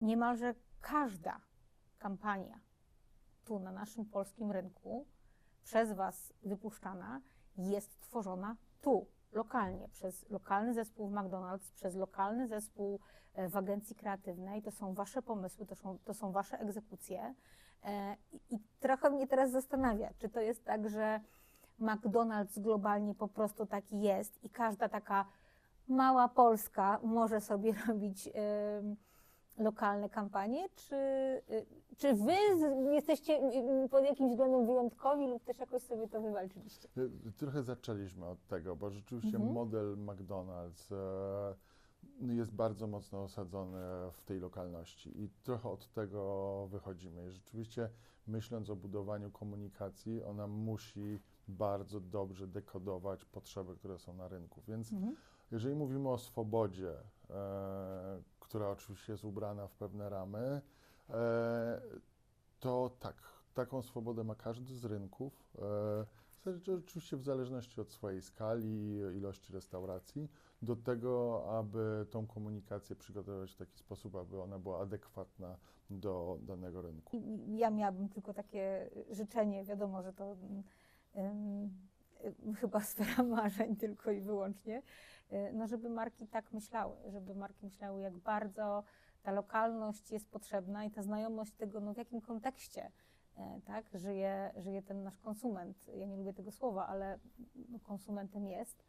niemalże każda kampania tu na naszym polskim rynku przez Was wypuszczana jest tworzona tu, lokalnie, przez lokalny zespół w McDonald's, przez lokalny zespół e, w agencji kreatywnej. To są Wasze pomysły, to są, to są Wasze egzekucje. E, I, I trochę mnie teraz zastanawia, czy to jest tak, że McDonald's globalnie po prostu taki jest i każda taka mała Polska może sobie robić em, lokalne kampanie, czy, y, czy wy jesteście y, pod jakimś względem wyjątkowi lub też jakoś sobie to wywalczyliście? Y, Trochę zaczęliśmy od tego, bo rzeczywiście Mhm. model McDonald's e, no, jest bardzo mocno osadzony w tej lokalności i trochę od tego wychodzimy. I rzeczywiście myśląc o budowaniu komunikacji, ona musi bardzo dobrze dekodować potrzeby, które są na rynku. Więc Mhm. jeżeli mówimy o swobodzie, która oczywiście jest ubrana w pewne ramy, e, to tak, taką swobodę ma każdy z rynków. E, oczywiście w zależności od swojej skali, ilości restauracji, do tego, aby tą komunikację przygotować w taki sposób, aby ona była adekwatna do danego rynku. Ja miałabym tylko takie życzenie, wiadomo, że to y, chyba sfera marzeń tylko i wyłącznie, y, no żeby marki tak myślały, żeby marki myślały, jak bardzo ta lokalność jest potrzebna i ta znajomość tego, no w jakim kontekście e, tak, żyje, żyje ten nasz konsument. Ja nie lubię tego słowa, ale no, konsumentem jest.